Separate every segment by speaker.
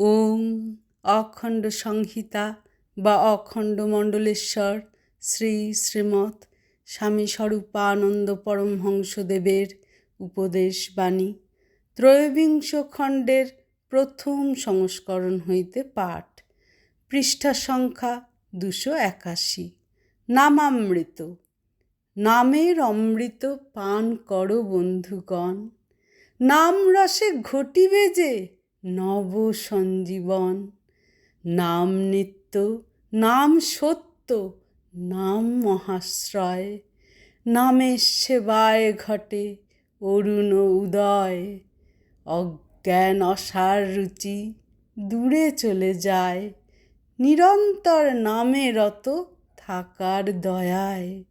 Speaker 1: ওম অখণ্ড সংহিতা বা অখণ্ড মণ্ডলেশ্বর শ্রী শ্রীমৎ স্বামী স্বরূপানন্দ পরমহংসদেবের উপদেশ বাণী ত্রয়োবিংশ খণ্ডের প্রথম সংস্করণ হইতে পাঠ। পৃষ্ঠা সংখ্যা দুশো একাশি। নামামৃত। নামের অমৃত পান করো বন্ধুগণ। নাম রসে ঘটিবে যে নব সঞ্জীবন নাম নিত্য, নাম সত্য, নাম মহাশ্রয়, নামের সেবায় ঘটে অরুণ উদয়। অজ্ঞান অসার রুচি দূরে চলে যায়, নিরন্তর নামে রত থাকার দয়ায়।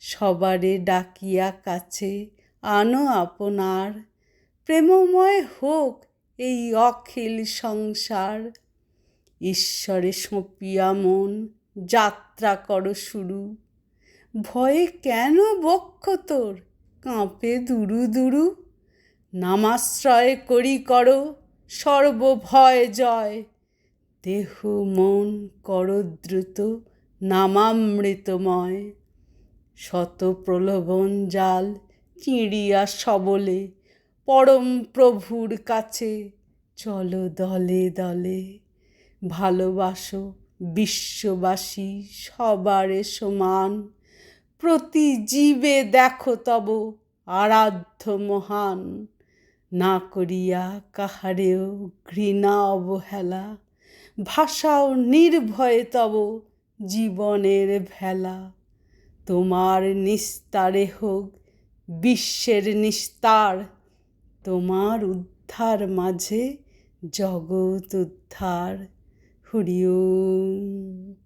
Speaker 1: সবারে ডাকিয়া কাছে আনো আপনার, প্রেমময় হোক এই অখিল সংসার। ঈশ্বরে সঁপিয়া মন, যাত্রা করো শুরু। ভয়ে কেন বক্ষ তোর? কাঁপে দুরু দুরু। নামাশ্রয় করি কর, সর্বভয় জয়। দেহ মন করো দ্রুত, নামামৃতময়। শত প্রলোভন জাল, চিঁড়িয়া সবলে। পরম প্রভুর কাছে চলো দলে দলে। ভালোবাসো বিশ্ববাসী সবারে সমান। প্রতি জীবে দেখো তব আরাধ্য মহান। না করিয়া কাহারেও ঘৃণা অবহেলা। ভাষাও নির্ভয়ে তব জীবনের ভেলা। তোমার নিস্তারে হোক বিশ্বের নিস্তার। তোমার উদ্ধার মাঝে জগৎ উদ্ধার। হরি ওম।